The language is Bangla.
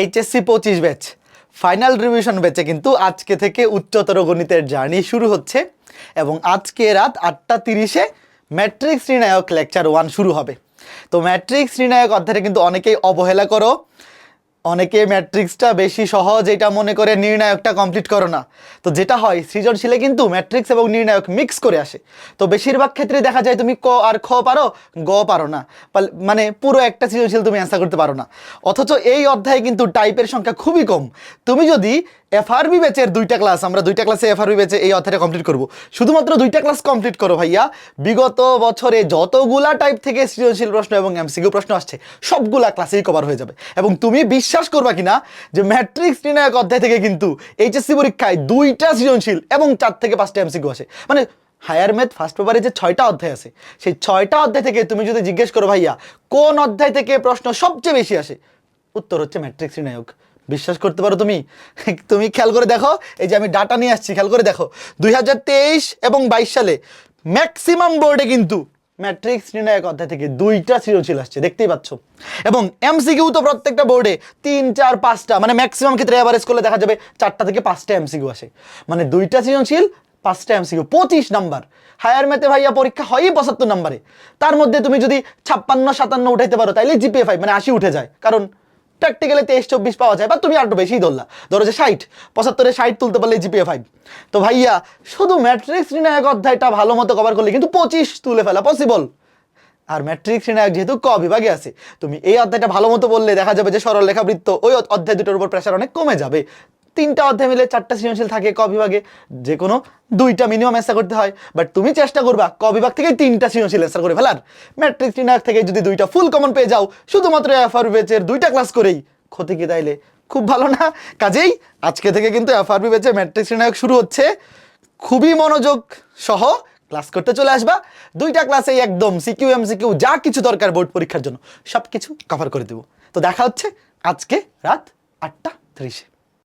এইচএসসি পঁচিশ ব্যাচ। ফাইনাল রিভিশন ব্যাচে কিন্তু আজকে থেকে উচ্চতর গণিতের জার্নি শুরু হচ্ছে এবং আজকে রাত আটটা তিরিশে ম্যাট্রিক্স নির্ণায়ক লেকচার ওয়ান শুরু হবে। তো ম্যাট্রিক্স নির্ণায়ক অধ্যায়টা কিন্তু অনেকেই অবহেলা করো। অনেকে ম্যাট্রিক্সটা বেশি সহজ এটা মনে করে নির্ণায়কটা কমপ্লিট করো না। তো যেটা হয়, সৃজনশীলে কিন্তু ম্যাট্রিক্স এবং নির্ণায়ক মিক্স করে আসে। তো বেশিরভাগ ক্ষেত্রে দেখা যায় তুমি ক আর খ পারো, গ পারো না। মানে পুরো একটা সৃজনশীল তুমি অ্যান্সার করতে পারো না। অথচ এই অধ্যায়ে কিন্তু টাইপের সংখ্যা খুবই কম। তুমি যদি এফআরবি ব্যাচের দুইটা ক্লাস আমরা দুইটা ক্লাসে এফআরবি ব্যাচে এই অধ্যায়টা কমপ্লিট করব। শুধুমাত্র দুইটা ক্লাস কমপ্লিট করো ভাইয়া। বিগত বছরে যতগুলা টাইপ থেকে সৃজনশীল প্রশ্ন এবং এমসিকিউ প্রশ্ন আসছে, সবগুলা ক্লাসেই কভার হয়ে যাবে। এবং তুমি বিশ্বাস করবা কিনা যে ম্যাট্রিক্স নির্ণায়ক অধ্যায় থেকে কিন্তু এইচএসসি পরীক্ষায় দুইটা সৃজনশীল এবং চার থেকে পাঁচটা এমসিকিউ আসে। মানে হায়ার ম্যাথ ফার্স্ট পেপারে যে ছয়টা অধ্যায় আছে, সেই ছয়টা অধ্যায় থেকে তুমি যদি জিজ্ঞেস করো ভাইয়া, কোন অধ্যায় থেকে প্রশ্ন সবচেয়ে বেশি আসে? উত্তর হচ্ছে ম্যাট্রিক্স নির্ণায়ক। বিশ্বাস করতে পারো তুমি? তুমি খেয়াল করে দেখো, এই যে আমি ডাটা নিয়ে আসছি, খেয়াল করে দেখো। দুই হাজার তেইশ এবং বাইশ সালে ম্যাক্সিমাম বোর্ডে কিন্তু ম্যাট্রিক্স নির্ণায়ক অধ্যায় থেকে দুইটা সৃজনশীল আসছে, দেখতেই পাচ্ছ। এবং এমসিকিউ তো প্রত্যেকটা বোর্ডে তিন চার পাঁচটা মানে ম্যাক্সিমাম ক্ষেত্রে অ্যাভারেজ করলে দেখা যাবে চারটা থেকে পাঁচটা এমসিকিউ আসে। মানে দুইটা সৃজনশীল, পাঁচটা এমসিকিউ পঁচিশ নাম্বার। হায়ার ম্যাথে ভাইয়া পরীক্ষা হয়ই পঁচাত্তর নাম্বারে। তার মধ্যে তুমি যদি ছাপ্পান্ন, সাতান্ন উঠাইতে পারো, তাইলে জিপিএ ফাইভ মানে আশি উঠে যায়। কারণ প্র্যাকটিক্যালে তেইশ, চব্বিশ পাওয়া যায় বা তুমি আরও বেশি ধরলা। ধরো যে ষাট, পঁচাত্তরে ষাট তুলতে পারলে জিপিএ ফাইভ তো ভাইয়া, শুধু ম্যাট্রিক্স নির্ণায়ক অধ্যায়টা ভালো মতো কভার করলে কিন্তু পঁচিশ তুলে ফেলা পসিবল আর ম্যাট্রিক্স নির্ণায়ক যেহেতু ক বিভাগে আছে, তুমি এই অধ্যায়টা ভালো মতো বললে দেখা যাবে যে সরল লেখাবৃত্ত ওই অধ্যায় দুটোর উপর প্রেশার অনেক কমে যাবে। তিনটা অধ্যায় মিলে চারটা সৃজনশীল থাকে ক বিভাগে যে কোনো দুইটা মিনিমাম অ্যান্সার করতে হয়। বাট তুমি চেষ্টা করবা ক বিভাগ থেকে তিনটা সৃজনশীল অ্যান্সার করে ফেলার। ম্যাট্রিক্স নির্ণায়ক থেকে যদি দুইটা ফুল কমন পেয়ে যাও, শুধুমাত্র এফআর বেচের দুইটা ক্লাস করেই ক্ষতি কি তাইলে? খুব ভালো না? কাজেই আজকে থেকে কিন্তু এফআরবি বেচে ম্যাট্রিক্স নির্ণায়ক শুরু হচ্ছে। খুবই মনোযোগ সহ ক্লাস করতে চলে আসবা। দুইটা ক্লাসেই একদম সিকিউ এম সিকিউ যা কিছু দরকার বোর্ড পরীক্ষার জন্য সব কিছু কভার করে দেবো। তো দেখা হচ্ছে আজকে রাত আটটা ত্রিশে।